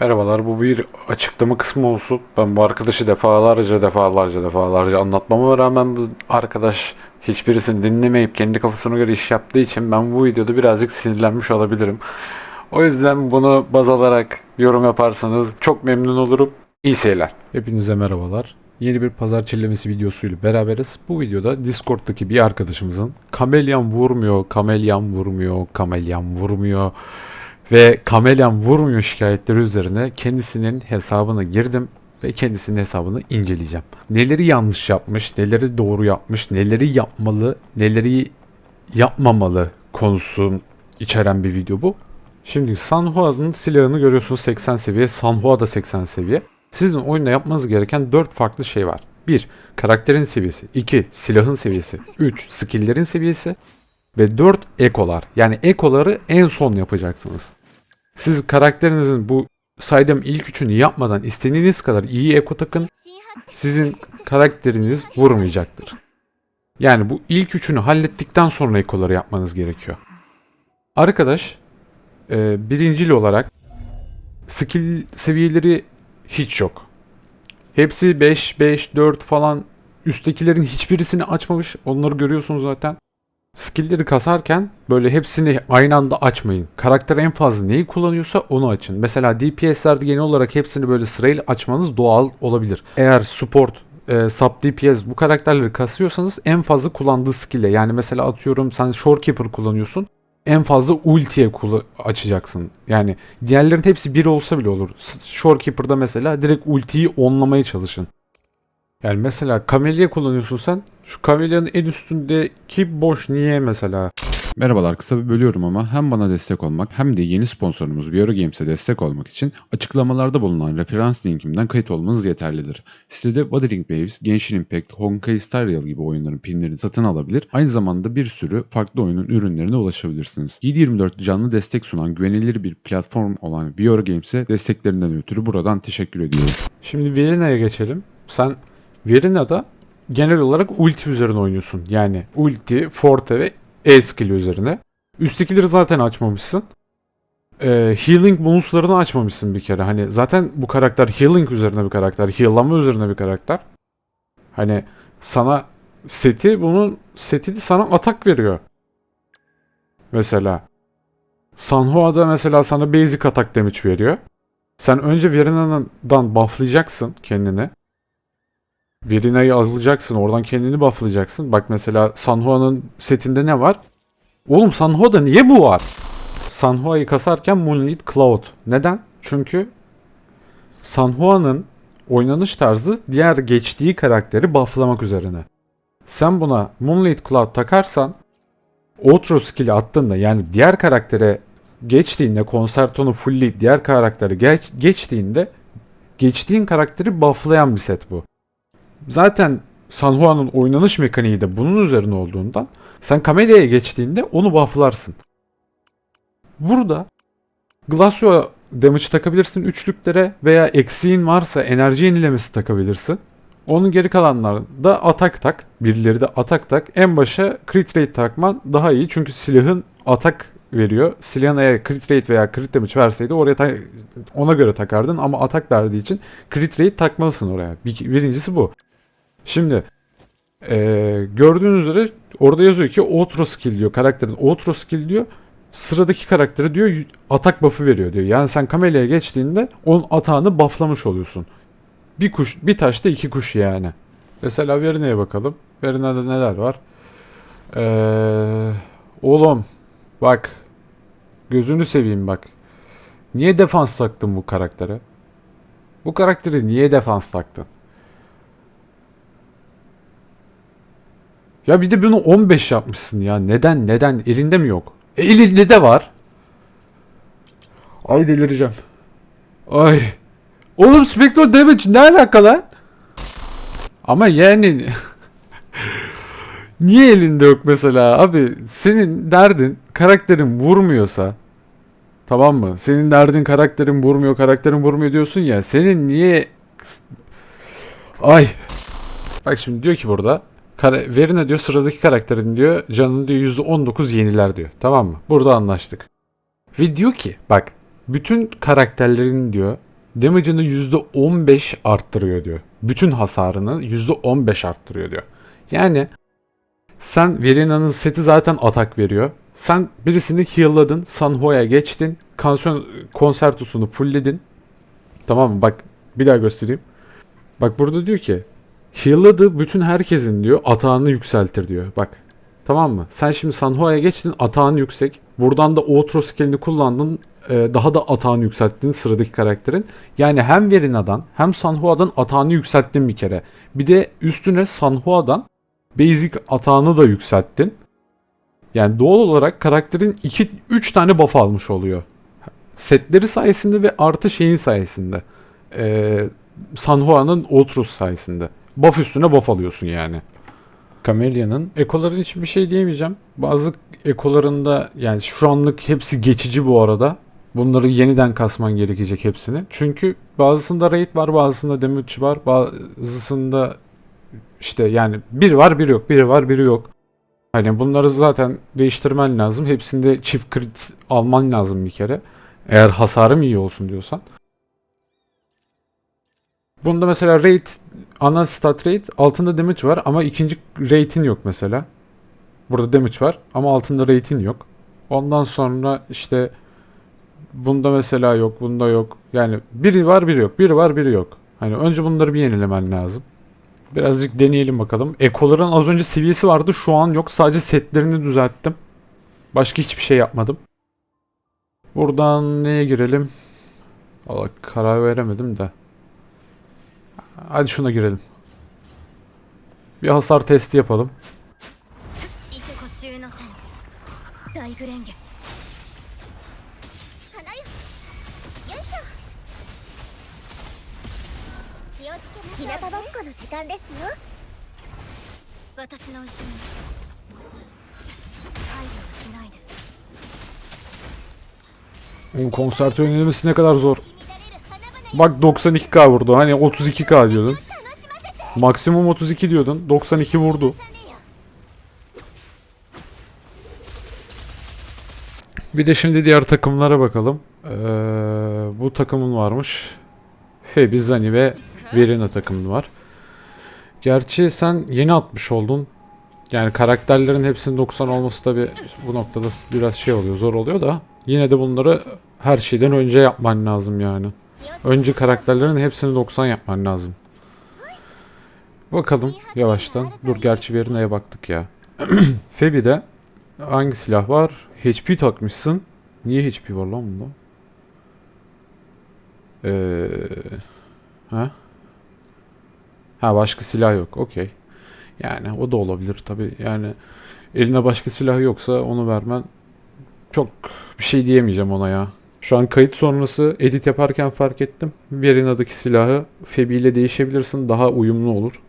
Merhabalar bu bir açıklama kısmı olsun. Ben bu arkadaşı defalarca defalarca defalarca anlatmama rağmen bu arkadaş hiçbirisini dinlemeyip kendi kafasına göre iş yaptığı için ben bu videoda birazcık sinirlenmiş olabilirim. O yüzden bunu baz alarak yorum yaparsanız çok memnun olurum. İyi seyirler. Hepinize merhabalar. Yeni bir pazar çillemesi videosuyla beraberiz. Bu videoda Discord'daki bir arkadaşımızın kamelyan vurmuyor, kamelyan vurmuyor, kamelyan vurmuyor ve kamelyan vurmuyor şikayetleri üzerine kendisinin hesabına girdim ve kendisinin hesabını inceleyeceğim. Neleri yanlış yapmış, neleri doğru yapmış, neleri yapmalı, neleri yapmamalı konusun içeren bir video bu. Şimdi Sanhua'nın silahını görüyorsunuz 80 seviye, Sanhua da 80 seviye. Sizin oyunda yapmanız gereken 4 farklı şey var. 1. Karakterin seviyesi. 2. Silahın seviyesi. 3. Skill'lerin seviyesi. Ve 4. Ekolar. Yani ekoları en son yapacaksınız. Siz karakterinizin bu saydığım ilk üçünü yapmadan istediğiniz kadar iyi eko takın. Sizin karakteriniz vurmayacaktır. Yani bu ilk üçünü hallettikten sonra ekoları yapmanız gerekiyor. Arkadaş e, birincil olarak skill seviyeleri hiç yok. Hepsi 5, 5, 4 falan üsttekilerin hiçbirisini açmamış. Onları görüyorsunuz zaten. Skill'leri kasarken böyle hepsini aynı anda açmayın. Karakter en fazla neyi kullanıyorsa onu açın. Mesela DPS'lerde genel olarak hepsini böyle sırayla açmanız doğal olabilir. Eğer support, e, sub DPS bu karakterleri kasıyorsanız en fazla kullandığı skill'e yani mesela atıyorum sen Shorekeeper kullanıyorsun. En fazla ultiye açacaksın. Yani diğerlerin hepsi bir olsa bile olur. Shorekeeper'da mesela direkt ultiyi onlamaya çalışın. Yani mesela kamelya kullanıyorsun sen. Şu kamelyanın en üstündeki boş niye mesela? Merhabalar kısa bir bölüyorum ama hem bana destek olmak hem de yeni sponsorumuz Bioro Games'e destek olmak için açıklamalarda bulunan referans linkimden kayıt olmanız yeterlidir. Sitede Wuthering Waves, Genshin Impact, Honkai Star Rail gibi oyunların pinlerini satın alabilir. Aynı zamanda bir sürü farklı oyunun ürünlerine ulaşabilirsiniz. 7/24 canlı destek sunan güvenilir bir platform olan Bioro Games'e desteklerinden ötürü buradan teşekkür ediyorum. Şimdi Virina'ya geçelim. Sen Virina'da genel olarak ulti üzerine oynuyorsun. Yani ulti, forte ve E skill üzerine. Üsttekileri zaten açmamışsın. Ee, healing bonuslarını açmamışsın bir kere. Hani zaten bu karakter healing üzerine bir karakter. Heal'lama üzerine bir karakter. Hani sana seti bunun seti sana atak veriyor. Mesela Sanhua'da mesela sana basic atak damage veriyor. Sen önce Virina'dan bufflayacaksın kendini. Virina'yı alacaksın. Oradan kendini bufflayacaksın. Bak mesela Sanhua'nın setinde ne var? Oğlum Sanhua'da niye bu var? Sanhua'yı kasarken Moonlit Cloud. Neden? Çünkü Sanhua'nın oynanış tarzı diğer geçtiği karakteri bufflamak üzerine. Sen buna Moonlit Cloud takarsan Outro skill'i attığında yani diğer karaktere geçtiğinde konsertonu fullleyip diğer karaktere geç, geçtiğinde geçtiğin karakteri bufflayan bir set bu. Zaten Sanhua'nın oynanış mekaniği de bunun üzerine olduğundan sen Kamelia'ya geçtiğinde onu bufflarsın. Burada Glacio damage takabilirsin üçlüklere veya eksiğin varsa enerji yenilemesi takabilirsin. Onun geri kalanlarında atak tak. Birileri de atak tak. En başa crit rate takman daha iyi. Çünkü silahın atak veriyor. Silahın eğer crit rate veya crit damage verseydi oraya ta- ona göre takardın ama atak verdiği için crit rate takmalısın oraya. Bir, birincisi bu. Şimdi eee gördüğünüz üzere orada yazıyor ki outro skill diyor. Karakterin outro skill diyor. Sıradaki karakteri diyor atak buff'ı veriyor diyor. Yani sen Kamelia'ya geçtiğinde onun atağını bufflamış oluyorsun. Bir kuş, bir taşta iki kuş yani. Mesela Verina'ya bakalım. Verina'da neler var? Eee oğlum bak gözünü seveyim bak. Niye defans taktın bu karaktere? Bu karakteri niye defans taktın? Ya bir de bunu 15 yapmışsın ya. Neden? Neden? Elinde mi yok? E, elinde de var. Ay delireceğim. Ay. Oğlum Spectral Damage ne alaka lan? Ama yani... Niye elinde yok mesela? Abi senin derdin karakterin vurmuyorsa Tamam mı? Senin derdin karakterin vurmuyor, karakterin vurmuyor diyorsun ya. Senin niye... Ay. Bak şimdi diyor ki burada. Kara, Verine diyor sıradaki karakterin diyor canını diyor %19 yeniler diyor. Tamam mı? Burada anlaştık. Ve diyor ki bak bütün karakterlerin diyor damage'ını %15 arttırıyor diyor. Bütün hasarını %15 arttırıyor diyor. Yani sen Verena'nın seti zaten atak veriyor. Sen birisini heal'ladın, Sanho'ya geçtin, kansiyon konsertosunu fullledin. Tamam mı? Bak bir daha göstereyim. Bak burada diyor ki heal'ladı bütün herkesin diyor atağını yükseltir diyor. Bak tamam mı? Sen şimdi Sanho'ya geçtin atağın yüksek. Buradan da outro skillini kullandın. e, daha da atağını yükselttin sıradaki karakterin. Yani hem Verina'dan hem Sanhoa'dan atağını yükselttin bir kere. Bir de üstüne Sanhoa'dan basic atağını da yükselttin. Yani doğal olarak karakterin 2 3 tane buff almış oluyor. Setleri sayesinde ve artı şeyin sayesinde. Ee, Sanhua'nın Outrus sayesinde. Buff üstüne buff alıyorsun yani. Camelia'nın ekoların için bir şey diyemeyeceğim. Bazı ekolarında yani şu anlık hepsi geçici bu arada. Bunları yeniden kasman gerekecek hepsini. Çünkü bazısında raid var, bazısında damage var, bazısında işte yani biri var, biri yok, biri var, biri yok. Hani bunları zaten değiştirmen lazım. Hepsinde çift crit alman lazım bir kere. Eğer hasarım iyi olsun diyorsan. Bunda mesela rate, ana stat rate altında damage var ama ikinci rate'in yok mesela. Burada damage var ama altında rate'in yok. Ondan sonra işte bunda mesela yok, bunda yok. Yani biri var, biri yok. Biri var, biri yok. Hani önce bunları bir yenilemen lazım. Birazcık deneyelim bakalım. Ekoların az önce seviyesi vardı. Şu an yok. Sadece setlerini düzelttim. Başka hiçbir şey yapmadım. Buradan neye girelim? Valla karar veremedim de. Hadi şuna girelim. Bir hasar testi yapalım. Bu konser yönelmesi ne kadar zor. Bak 92k vurdu. Hani 32k diyordun. Maksimum 32 diyordun. 92 vurdu. Bir de şimdi diğer takımlara bakalım. Ee, bu takımın varmış. Febi, Zani ve Verina takımın var. Gerçi sen yeni atmış oldun. Yani karakterlerin hepsinin 90 olması tabi bu noktada biraz şey oluyor, zor oluyor da yine de bunları her şeyden önce yapman lazım yani. Önce karakterlerin hepsini 90 yapman lazım. Bakalım yavaştan. Dur gerçi Verena'ya baktık ya. Febi'de hangi silah var? HP takmışsın. Niye HP var lan bunda? Ee, ha? Ha başka silah yok. Okey. Yani o da olabilir tabi. Yani eline başka silah yoksa onu vermen çok bir şey diyemeyeceğim ona ya. Şu an kayıt sonrası edit yaparken fark ettim. Verena'daki silahı Febi ile değişebilirsin. Daha uyumlu olur.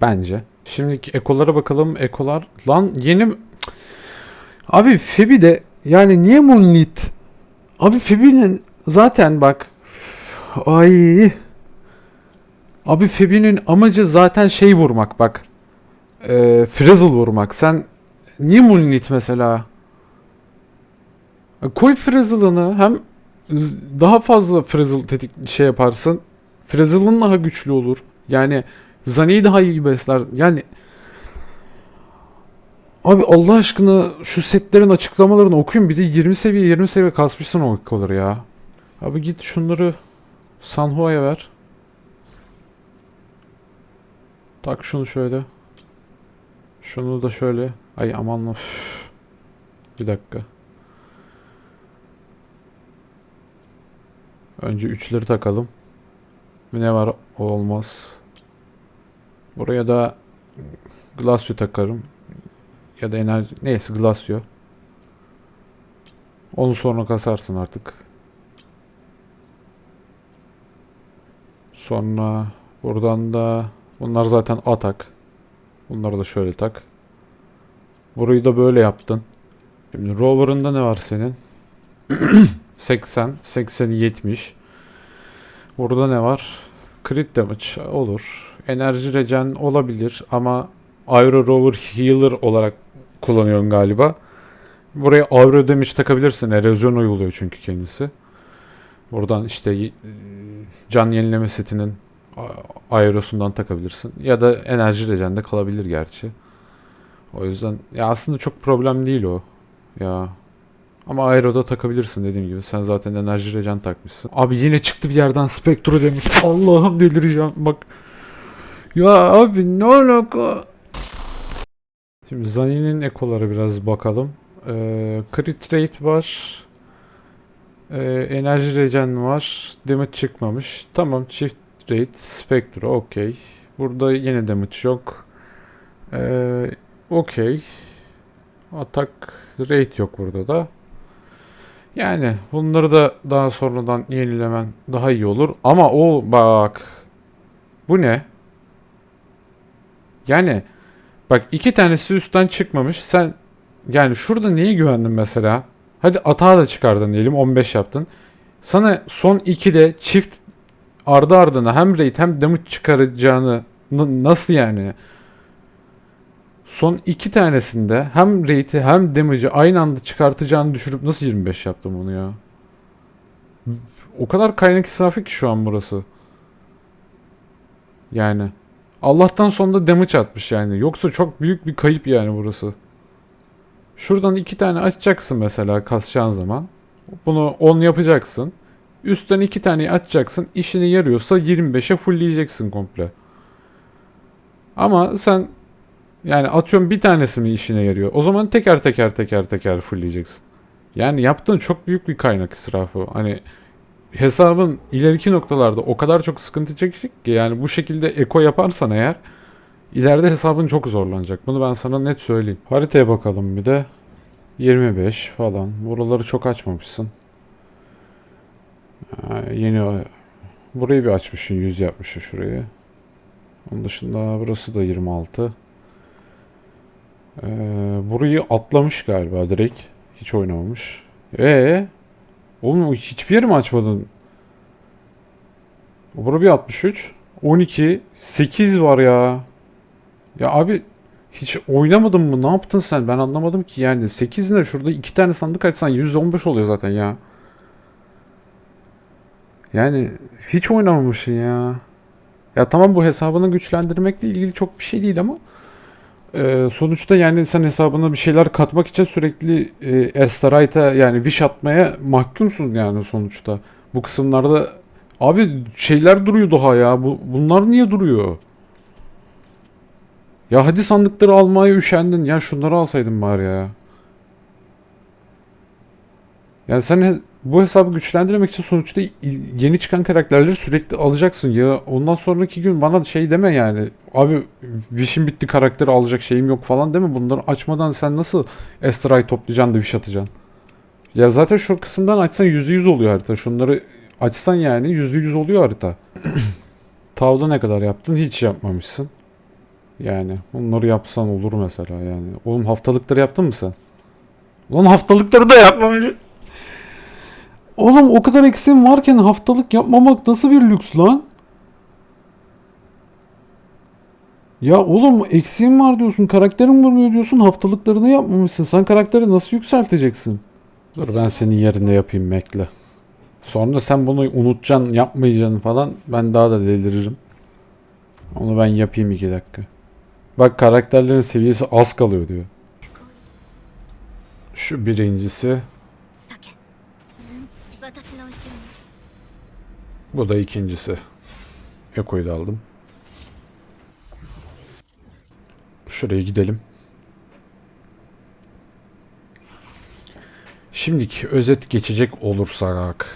Bence. Şimdiki ekolara bakalım. Ekolar. Lan yeni... Abi Febi de yani niye Moonlit? Abi Febi'nin zaten bak. Ay. Abi Febi'nin amacı zaten şey vurmak bak. Ee, Frizzle vurmak. Sen niye Moonlit mesela? Koy Frizzle'ını hem daha fazla Frizzle tetik şey yaparsın. Frizzle'ın daha güçlü olur. Yani Zani'yi daha iyi besler. Yani Abi Allah aşkına şu setlerin açıklamalarını okuyun. Bir de 20 seviye 20 seviye kasmışsın o olur ya. Abi git şunları Sanhua'ya ver. Tak şunu şöyle. Şunu da şöyle. Ay aman of. Bir dakika. Önce üçleri takalım. Ne var? Olmaz. Buraya da Glacio takarım. Ya da enerji... Neyse Glacio. Onu sonra kasarsın artık. Sonra buradan da bunlar zaten atak. Bunları da şöyle tak. Burayı da böyle yaptın. Şimdi rover'ında ne var senin? 80, 80, 70. Burada ne var? Crit damage olur. Enerji regen olabilir ama Aero Rover Healer olarak kullanıyorsun galiba. Buraya Aero Damage takabilirsin. Erozyon uyguluyor çünkü kendisi. Buradan işte can yenileme setinin aerosundan takabilirsin. Ya da enerji rejen'de kalabilir gerçi. O yüzden ya aslında çok problem değil o. Ya ama aeroda takabilirsin dediğim gibi. Sen zaten enerji regen takmışsın. Abi yine çıktı bir yerden Spectre demiş. Allah'ım delireceğim. Bak. Ya abi ne alaka? Şimdi Zani'nin ekolara biraz bakalım. Ee, crit rate var. Ee, enerji regen var. Damage çıkmamış. Tamam çift rate. Spectre okey. Burada yine damage yok. Ee, okey. Atak rate yok burada da. Yani bunları da daha sonradan yenilemen daha iyi olur. Ama o bak. Bu ne? Yani bak iki tanesi üstten çıkmamış. Sen yani şurada neye güvendin mesela? Hadi atağı da çıkardın diyelim 15 yaptın. Sana son 2'de çift ardı ardına hem rate hem damage çıkaracağını nasıl yani? Son iki tanesinde hem rate'i hem damage'i aynı anda çıkartacağını düşürüp nasıl 25 yaptım onu ya? O kadar kaynak israfı ki şu an burası. Yani. Allah'tan sonunda damage atmış yani. Yoksa çok büyük bir kayıp yani burası. Şuradan iki tane açacaksın mesela kasacağın zaman. Bunu 10 yapacaksın. Üstten iki tane açacaksın. İşine yarıyorsa 25'e fullleyeceksin komple. Ama sen yani atıyorum bir tanesi mi işine yarıyor? O zaman teker teker teker teker fullleyeceksin. Yani yaptığın çok büyük bir kaynak israfı. Hani hesabın ileriki noktalarda o kadar çok sıkıntı çekecek ki yani bu şekilde eko yaparsan eğer ileride hesabın çok zorlanacak. Bunu ben sana net söyleyeyim. Haritaya bakalım bir de. 25 falan. Buraları çok açmamışsın. Ha, yeni burayı bir açmışsın 100 yapmışsın şurayı. Onun dışında burası da 26. Ee, burayı atlamış galiba direkt. Hiç oynamamış. Ee, oğlum hiçbir yeri mi açmadın? Bura bir 63. 12. 8 var ya. Ya abi hiç oynamadın mı? Ne yaptın sen? Ben anlamadım ki yani. 8 ne? Şurada iki tane sandık açsan 115 oluyor zaten ya. Yani hiç oynamamışsın ya. Ya tamam bu hesabını güçlendirmekle ilgili çok bir şey değil ama e, sonuçta yani sen hesabına bir şeyler katmak için sürekli e, Estarite'a yani wish atmaya mahkumsun yani sonuçta. Bu kısımlarda abi şeyler duruyor daha ya. Bu, bunlar niye duruyor? Ya hadi sandıkları almaya üşendin. Ya şunları alsaydın bari ya. Yani sen bu hesabı güçlendirmek için sonuçta yeni çıkan karakterleri sürekli alacaksın ya. Ondan sonraki gün bana şey deme yani. Abi Wish'im bitti karakteri alacak şeyim yok falan deme. Bunları açmadan sen nasıl Estra'yı toplayacaksın da Wish atacaksın? Ya zaten şu kısımdan açsan %100 oluyor harita. Şunları açsan yani %100 oluyor harita. Tavda ne kadar yaptın? Hiç yapmamışsın. Yani bunları yapsan olur mesela yani. Oğlum haftalıkları yaptın mı sen? Ulan haftalıkları da yapmamış. Oğlum o kadar eksiğim varken haftalık yapmamak nasıl bir lüks lan? Ya oğlum eksiğim var diyorsun, karakterin vurmuyor diyorsun, haftalıklarını yapmamışsın. Sen karakteri nasıl yükselteceksin? Dur ben senin yerinde yapayım bekle. Sonra sen bunu unutacaksın, yapmayacaksın falan. Ben daha da deliririm. Onu ben yapayım iki dakika. Bak karakterlerin seviyesi az kalıyor diyor. Şu birincisi. Bu da ikincisi. Eko'yu da aldım. Şuraya gidelim. Şimdiki özet geçecek olursak.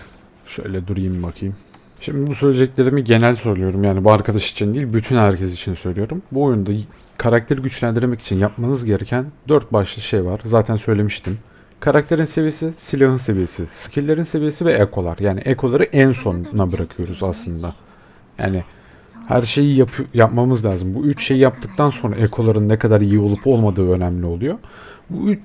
Şöyle durayım bakayım. Şimdi bu söyleyeceklerimi genel söylüyorum. Yani bu arkadaş için değil, bütün herkes için söylüyorum. Bu oyunda karakteri güçlendirmek için yapmanız gereken dört başlı şey var. Zaten söylemiştim. Karakterin seviyesi, silahın seviyesi, skill'lerin seviyesi ve ekolar. Yani ekoları en sonuna bırakıyoruz aslında. Yani her şeyi yap yapmamız lazım. Bu üç şeyi yaptıktan sonra ekoların ne kadar iyi olup olmadığı önemli oluyor. Bu üç,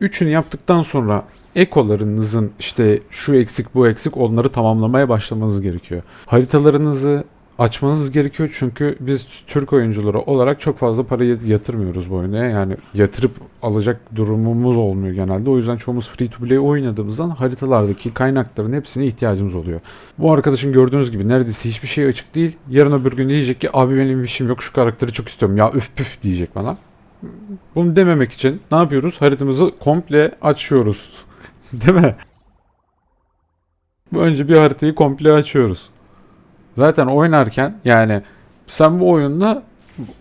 üçünü yaptıktan sonra ekolarınızın işte şu eksik bu eksik onları tamamlamaya başlamanız gerekiyor. Haritalarınızı açmanız gerekiyor çünkü biz Türk oyuncuları olarak çok fazla para yat- yatırmıyoruz bu oyuna. Yani yatırıp alacak durumumuz olmuyor genelde. O yüzden çoğumuz free to play oynadığımızdan haritalardaki kaynakların hepsine ihtiyacımız oluyor. Bu arkadaşın gördüğünüz gibi neredeyse hiçbir şey açık değil. Yarın öbür gün diyecek ki abi benim işim yok şu karakteri çok istiyorum ya üf püf diyecek bana. Bunu dememek için ne yapıyoruz? Haritamızı komple açıyoruz. Değil mi? Önce bir haritayı komple açıyoruz. Zaten oynarken yani sen bu oyunda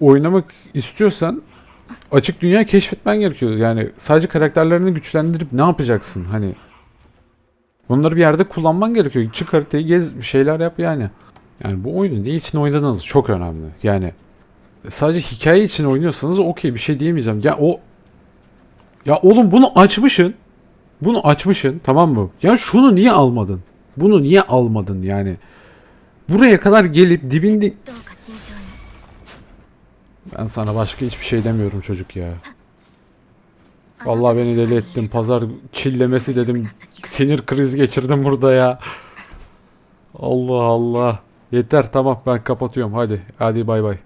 oynamak istiyorsan açık dünya keşfetmen gerekiyor. Yani sadece karakterlerini güçlendirip ne yapacaksın hani? Bunları bir yerde kullanman gerekiyor. Çık haritayı gez bir şeyler yap yani. Yani bu oyunu ne için oynadığınız çok önemli. Yani sadece hikaye için oynuyorsanız okey bir şey diyemeyeceğim. Ya o ya oğlum bunu açmışsın. Bunu açmışsın tamam mı? Ya şunu niye almadın? Bunu niye almadın yani? Buraya kadar gelip dibinde... Ben sana başka hiçbir şey demiyorum çocuk ya. Vallahi beni deli ettin. Pazar çillemesi dedim. Sinir krizi geçirdim burada ya. Allah Allah. Yeter tamam ben kapatıyorum hadi. Hadi bay bay.